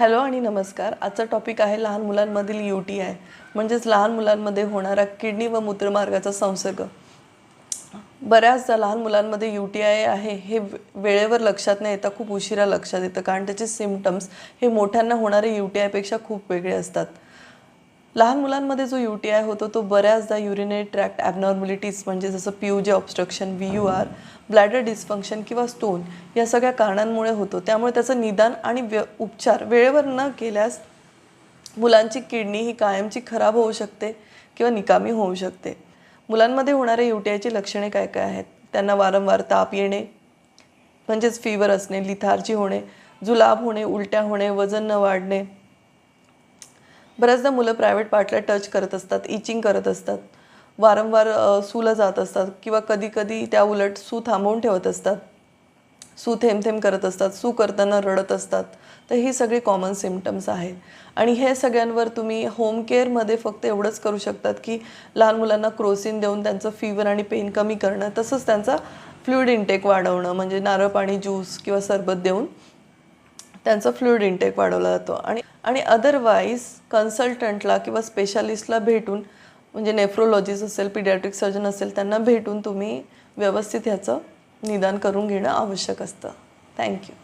Hello आणि नमस्कार. आजचा टॉपिक आहे लहान मुलांमधील यू टी आय म्हणजेच लहान मुलांमध्ये होणारा किडनी व मूत्रमार्गाचा संसर्ग. बऱ्याचदा लहान मुलांमध्ये यू टी आय आहे हे वेळेवर लक्षात नाही येता खूप उशिरा लक्षात येतं कारण त्याचे सिमटम्स हे मोठ्यांना होणारे यू टी आयपेक्षा खूप वेगळे असतात. लहान मुलांमध्ये जो यू टी आय होतो तो बऱ्याचदा युरिनरी ट्रॅक्ट ॲबनॉर्मॅलिटीज म्हणजे जसं P U J obstruction V U R bladder dysfunction किंवा स्टोन या सगळ्या कारणांमुळे होतो. त्यामुळे त्याचं निदान आणि व्य उपचार वेळेवर न केल्यास मुलांची किडनी ही कायमची खराब होऊ शकते किंवा निकामी होऊ शकते. मुलांमध्ये होणाऱ्या यू टी आयची लक्षणे काय काय आहेत? त्यांना वारंवार ताप येणे म्हणजेच फीवर असणे लिथार्जी होणे जुलाब होणे उलट्या होणे वजन न वाढणे बऱ्याचदा मुलं प्रायव्हेट पार्टला टच करत असतात इचिंग करत असतात. वारंवार सूला जात असतात किंवा कधी कधी त्या उलट सू थांबवून ठेवत असतात. सू थेंब थेंब करत असतात सू करताना रडत असतात. तर ही सगळी कॉमन सिमटम्स आहेत. आणि हे सगळ्यांवर तुम्ही होम केअरमध्ये फक्त एवढंच करू शकतात की लहान मुलांना क्रोसिन देऊन त्यांचं फीवर आणि पेन कमी करणं तसंच त्यांचा फ्लुईड इंटेक वाढवणं म्हणजे नारळ पाणी ज्यूस किंवा सरबत देऊन त्यांचा फ्लुईड इंटेक वाढवला जातो. आणि आणि अदरवाईज कन्सल्टंटला किंवा स्पेशालिस्टला भेटून म्हणजे नेफ्रोलॉजिस्ट असेल पिडियाट्रिक सर्जन असेल त्यांना भेटून तुम्ही व्यवस्थित ह्याचं निदान करून घेणं आवश्यक असतं. थँक्यू